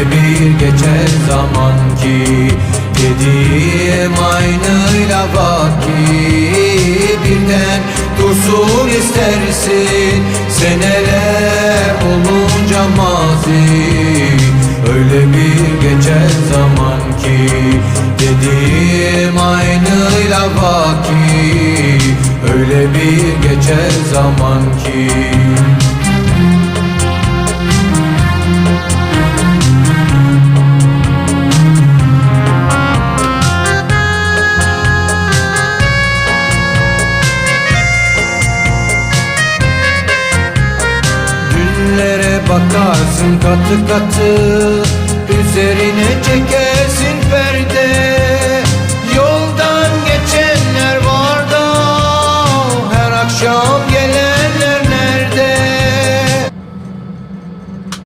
bir geçer zaman ki Dediğim aynıyla vaki Birden dursun istersin. Seneler olunca mazi Öyle bir geçer zaman ki Dediğim aynıyla vaki Öyle bir geçer zaman ki Yakarsın katı katı Üzerine çekersin perde. Yoldan geçenler var da Her akşam